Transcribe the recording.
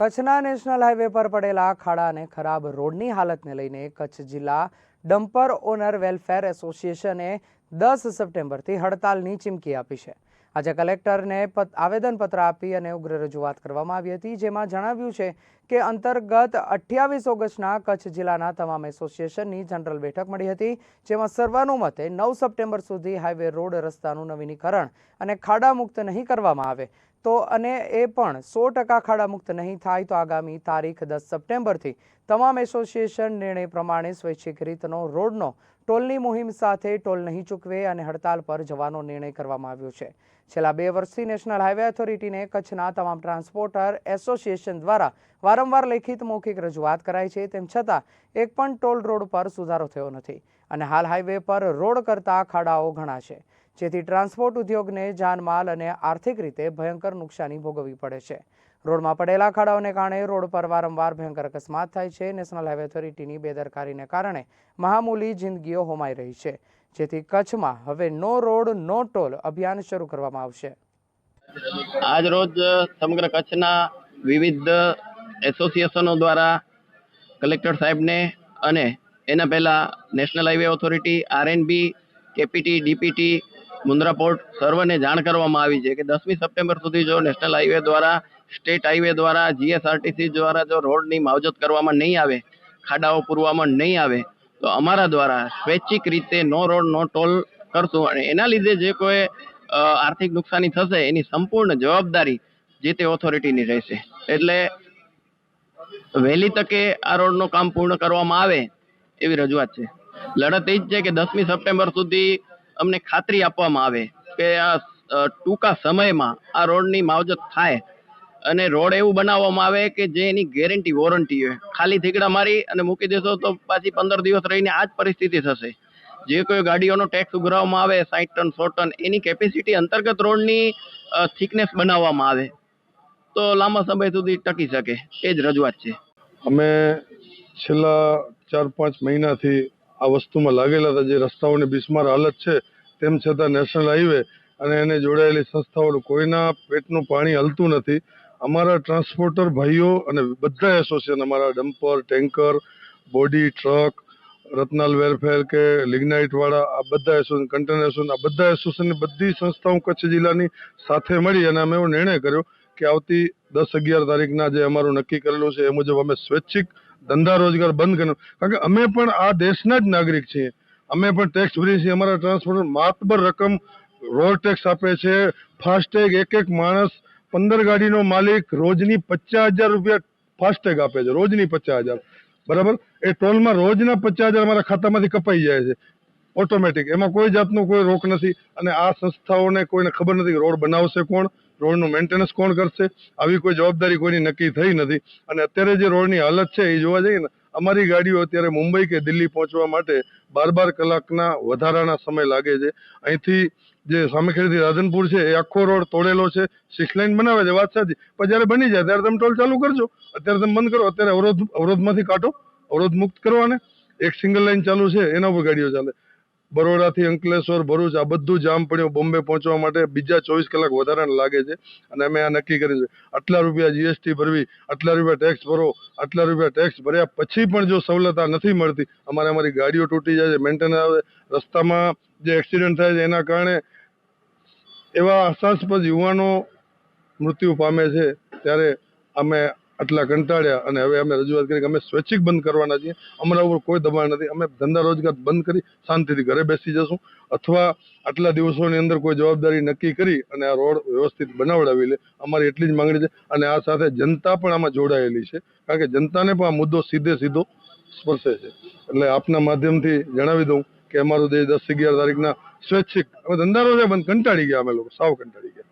કચ્છના national highway પર પડેલા ખાડા અને ખરાબ રોડની હાલતને લઈને કચ્છ જિલ્લા ડમ્પર ઓનર વેલફેર એસોસિએશને દસ સપ્ટેમ્બરથી હડતાલની ચીમકી આપી છે. આજે કલેક્ટરને પત- આવેદનપત્ર આપી અને ઉગ્ર રજૂઆત કરવામાં આવી હતી, જેમાં જણાવ્યું છે કે અંતર્ગત અઠ્યાવીસ ઓગસ્ટના કચ્છ જિલ્લાના તમામ એસોસિએશનની જનરલ બેઠક મળી હતી, જેમાં સર્વાનુમતે નવ સપ્ટેમ્બર સુધી હાઈવે રોડ રસ્તાનું નવીનીકરણ અને ખાડામુક્ત નહીં કરવામાં આવે. તો અને એ પણ સો ટકા ખાડામુક્ત નહીં થાય તો આગામી તારીખ દસ સપ્ટેમ્બરથી તમામ એસોસિએશન નિર્ણય પ્રમાણે સ્વૈચ્છિક રીતનો રોડનો ટોલની મુહિમ સાથે ટોલ નહીં ચૂકવે અને હડતાલ પર જવાનો નિર્ણય કરવામાં આવ્યો છે. છેલ્લા બે વર્ષથી નેશનલ હાઈવે ઓથોરિટીને કચ્છના તમામ ટ્રાન્સપોર્ટર એસોસિએશન દ્વારા વારંવાર લેખિત મૌખિક રજૂઆત કરાઈ છે, તેમ છતાં એક પણ ટોલ રોડ પર સુધારો થયો નથી અને હાલ હાઈવે પર રોડ કરતા ખાડાઓ ઘણા છે જેથી ટ્રાન્સપોર્ટ ઉદ્યોગને જાનમાલ અને આર્થિક રીતે ભયંકર નુકસાની ભોગવવી પડે છે. રોડમાં પડેલા ખાડાઓને કારણે રોડ પર વારંવાર ભયંકર અકસ્માત થાય છે. નેશનલ હાઈવે ઓથોરિટીની બેદરકારીને કારણે મહામૂલી જિંદગીઓ હોમાઈ રહી છે, જેથી કચ્છમાં હવે નો રોડ, નો ટોલ અભિયાન શરૂ કરવામાં આવશે. આજ રોજ સમગ્ર કચ્છના વિવિધ એસોસિએશનો દ્વારા કલેક્ટર સાહેબને અને એના પહેલાં national highway authority RNB KPT, DPT, Mundra port સર્વને જાણ કરવામાં આવી છે કે દસમી સપ્ટેમ્બર સુધી જો નેશનલ હાઈવે દ્વારા, સ્ટેટ હાઈવે દ્વારા જીએસઆરટીસી દ્વારા જો રોડની માવજત કરવામાં નહીં આવે, ખાડાઓ પૂરવામાં નહીં આવે, તો અમારા દ્વારા સ્વૈચ્છિક રીતે નો રોડ, નો ટોલ કરશું અને એના લીધે જે કોઈ આર્થિક નુકસાની થશે એની સંપૂર્ણ જવાબદારી જે તે ઓથોરિટીની રહેશે. એટલે વહેલી તકે આ રોડનું કામ પૂર્ણ કરવામાં આવે એવી રજૂઆત છે. લડત એ જ છે કે દસમી સપ્ટેમ્બર સુધી અમને ખાતરી આપવામાં આવે કે આ ટૂંકા સમયમાં આ રોડની માવજત થાય અને રોડ એવું બનાવવામાં આવે કે જે એની ગેરંટી, વોરંટી હોય. ખાલી થીગડા મારી અને મૂકી દેશો તો પાછી પંદર દિવસ રહીને આ જ પરિસ્થિતિ થશે. જે કોઈ ગાડીઓનો ટેક્સ ઉઘરાવવામાં આવે સાઠ ટન, સો ટન, એની કેપેસિટી અંતર્ગત રોડની થિકનેસ બનાવવામાં આવે તો લાંબા સમય સુધી ટકી શકે. એ જ રજૂઆત છે. અમે છેલ્લા ચાર પાંચ મહિનાથી આ વસ્તુમાં લાગેલા હતા. જે રસ્તાઓની બિસ્માર હાલત છે, તેમ છતાં નેશનલ હાઈવે અને એને જોડાયેલી સંસ્થાઓનું કોઈના પેટનું પાણી હલતું નથી. અમારા ટ્રાન્સપોર્ટર ભાઈઓ અને બધા એસોસિએશન, અમારા dumper, tanker, body, truck, Ratnal welfare કે લિગ્નાઇટવાળા, આ બધા એસોસિએશન કન્ટેનર એસોસિએશન આ બધા એસોસિએશનની બધી સંસ્થાઓ કચ્છ જિલ્લાની સાથે મળી અને અમે એવો નિર્ણય કર્યો કે આવતી દસ અગિયાર તારીખના જે અમારું નક્કી કરેલું છે, એ મુજબ અમે સ્વૈચ્છિક ધંધા રોજગાર બંધ કર્યો. કારણ કે અમે પણ આ દેશના જ નાગરિક છીએ. અમે પણ ટેક્સ ભરીએ છીએ. અમારા ટ્રાન્સપોર્ટ માતબર રકમ રોડ ટેક્સ આપે છે. ફાસ્ટેગ એક એક માણસ પંદર ગાડીનો માલિક રોજની પચાસ હજાર રૂપિયા ફાસ્ટેગ આપે છે. રોજની પચાસ હજાર. બરાબર? એ ટોલમાં રોજના પચાસ હજાર અમારા ખાતામાંથી કપાઈ જાય છે. ઓટોમેટિક એમાં કોઈ જાતનું કોઈ રોક નથી અને આ સંસ્થાઓને કોઈને ખબર નથી રોડ બનાવશે કોણ, રોડનું મેન્ટેનન્સ કોણ કરશે, આવી કોઈ જવાબદારી કોઈની નક્કી થઈ નથી. અને અત્યારે જે રોડની હાલત છે એ જોવા જઈએ ને, અમારી ગાડીઓ અત્યારે મુંબઈ કે દિલ્હી પહોંચવા માટે બાર બાર કલાકના વધારાના સમય લાગે છે. અહીંથી જે સામેખેડથી રાધનપુર છે એ આખો રોડ તોડેલો છે. સિક્સ લાઇન બનાવે છે, વાત સાચી. પણ જ્યારે બની જાય, ત્યારે તમે ટોલ ચાલુ કરજો. અત્યારે તમે બંધ કરો, અત્યારે અવરોધ, અવરોધમાંથી કાઢો. અવરોધ મુક્ત કરવાને એક સિંગલ લાઇન ચાલુ છે, એના ઉપર ગાડીઓ ચાલે. બરોડાથી અંકલેશ્વર, ભરૂચ, આ બધું જામ પડ્યું બોમ્બે પહોંચવા માટે. બીજા ચોવીસ કલાક વધારાના લાગે છે અને અમે આ નક્કી કર્યું છે. આટલા રૂપિયા જીએસટી ભરવી, આટલા રૂપિયા ટેક્સ ભરો, આટલા રૂપિયા ટેક્સ ભર્યા પછી પણ જો સવલત નથી મળતી, અમારે અમારી ગાડીઓ તૂટી જાય છે મેન્ટેનન્સ આવે, રસ્તામાં જે એક્સિડન્ટ થાય છે એના કારણે એવા આશાસ્પદ યુવાનો મૃત્યુ પામે છે. ત્યારે અમે આટલા કંટાળ્યા અને હવે અમે રજૂઆત કરી કે અમે સ્વૈચ્છિક બંધ કરવાના છીએ. અમારા ઉપર કોઈ દબાણ નથી. અમે ધંધા રોજગાર બંધ કરી શાંતિથી ઘરે બેસી જશું. અથવા આટલા દિવસોની અંદર કોઈ જવાબદારી નક્કી કરી અને આ રોડ વ્યવસ્થિત બનાવડાવી લે. અમારી એટલી જ માંગણી છે. અને આ સાથે જનતા પણ આમાં જોડાયેલી છે. કારણ કે જનતાને પણ આ મુદ્દો સીધે સીધો સ્પર્શે છે. એટલે આપના માધ્યમથી જણાવી દઉં કે અમારું જે દસ અગિયાર તારીખના સ્વૈચ્છિક, અમે ધંધા રોજગાર બંધ, કંટાળી ગયા અમે લોકો. સાવ કંટાળી ગયા.